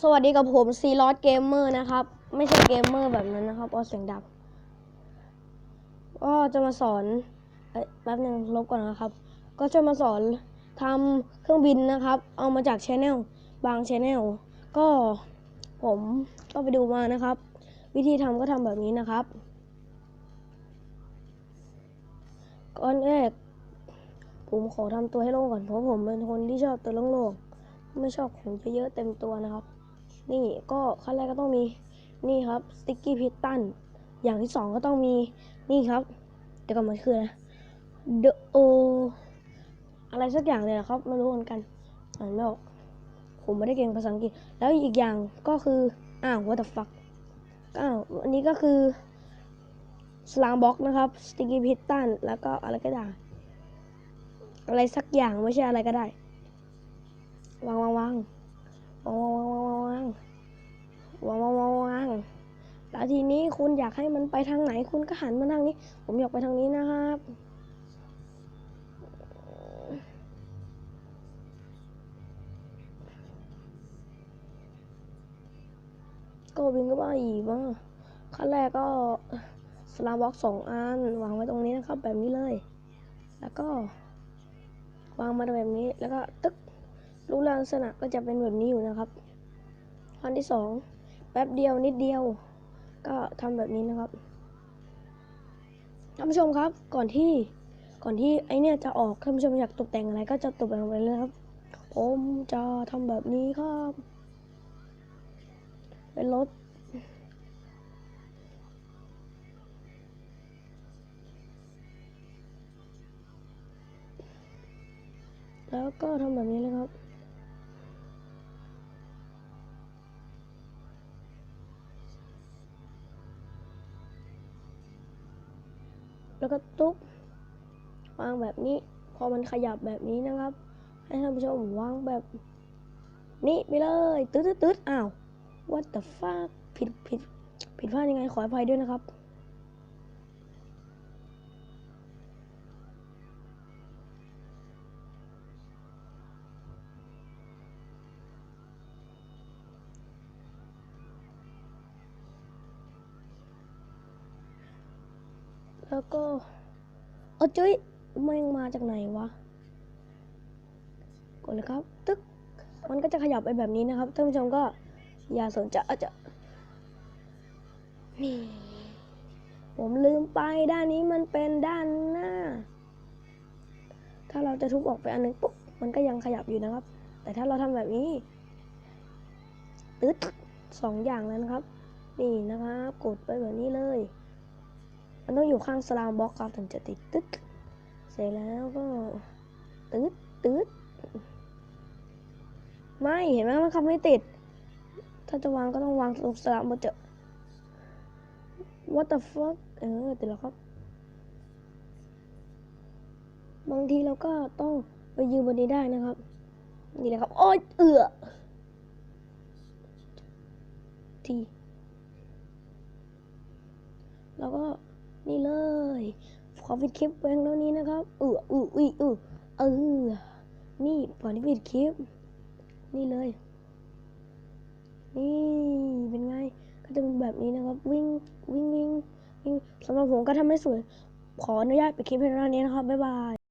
สวัสดีกับผมซีลอสเกมเมอร์นะครับ ไม่ใช่เกมเมอร์แบบนั้นนะครับเอาเสียงดับก็จะมาสอนอแป๊บหนึงลบก่อนนะครับ ก็จะมาสอนทำเครื่องบินนะครับ เอามาจากชแนลบางชแนลก็ผมก็ไปดูมานะครับ วิธีทำก็ทำแบบนี้นะครับก่อนแรกผมขอทำตัวให้โล่งก่อนเพราะผมเป็นคนที่ชอบตัวโล่งๆไม่ชอบของเยอะๆเต็มตัวนะครับ นี่ก็ขั้นแรกก็ต้องมีนี่ครับสติ๊กกี้พิตตันอย่างที่สองก็ต้องมีนี่ครับเดี๋ยวก่อนมันคืออะไรเดโออะไรสักอย่างเลยนะครับไม่รู้เหมือนกันอ่านไม่ออกผมไม่ได้เก่งภาษาอังกฤษ แล้วอีกอย่างก็คืออ้าว what the fuck อ้าวอันนี้ก็คือสลามบ็อกนะครับสติ๊กกี้พิตตันแล้วก็อะไรก็ได้อะไรสักอย่างไม่ใช่อะไรก็ได้วางวางวางวางวาง ทีนี้คุณอยากให้มันไปทางไหน คุณก็หันมาทางนี้ ผมอยากไปทางนี้นะครับ ก็บินก็บ้าอีกบ้าขั้นแรกก็สลามบ็อกสองอันวางไว้ตรงนี้นะครับ แบบนี้เลย แล้วก็วางมาแบบนี้แล้วก็ตึ๊กรูปร่างลักษณะก็จะเป็นแบบนี้อยู่นะครับขั้นที่สองแป๊บเดียวนิดเดียว ก็ทำแบบนี้นะครับท่านผู้ชมครับก่อนที่ก่อนที่ไอเนี่ยจะออกท่านผู้ชมอยากตกแต่งอะไรก็จะตกแต่งไปเลยครับ ผมจะทำแบบนี้ครับเป็นรถแล้วก็ทำแบบนี้เลยครับ แล้วก็ตุ๊บวางแบบนี้ พอมันขยับแบบนี้นะครับ ให้ท่านผู้ชมวางแบบ นี้ไปเลยตืดตืดตืดอ้าว what the fuck ผิดผิดผิดพลาดยังไงขออภัยด้วยนะครับ แล้วก็เออจุ้ยมันมาจากไหนวะกดเลยครับ ตึ๊กมันก็จะขยับไปแบบนี้นะครับท่านผู้ชมก็อย่าสนใจอาจจะนี่ผมลืมไปด้านนี้มันเป็นด้านหน้า ถ้าเราจะทุบออกไปอันหนึงปุ๊บมันก็ยังขยับอยู่นะครับ แต่ถ้าเราทำแบบนี้ตึ๊ดสองอย่างแล้วนะครับ นี่นะครับ กดไปแบบนี้เลย มันต้องอยู่ข้างสลามบล็อกครับถึงจะติดตึ๊ดเสร็จแล้วก็ตึ๊ดตึ๊ดไม่เห็นไหมมันขับไม่ติด ถ้าจะวางก็ต้องวางตรงสลามบนเจอ what the fuck เออติดแล้วครับบางทีเราก็ต้องไปยืนบนนี้ได้นะครับ นี่แหละครับโอ๊ยเอือทีแล้วก็ นี่เลยขอปิดคลิปเพียงเท่านี้นะครับเอออืออืออือเออนี่ก่อนที่ปิดคลิป นี่เลย นี่เป็นไงก็จะเป็นแบบนี้นะครับ วิ่งวิ่งวิ่งวิ่งสำหรับผมก็ทำไม่สวย ขออนุญาตปิดคลิปเพียงเท่านี้นะครับบ๊ายบาย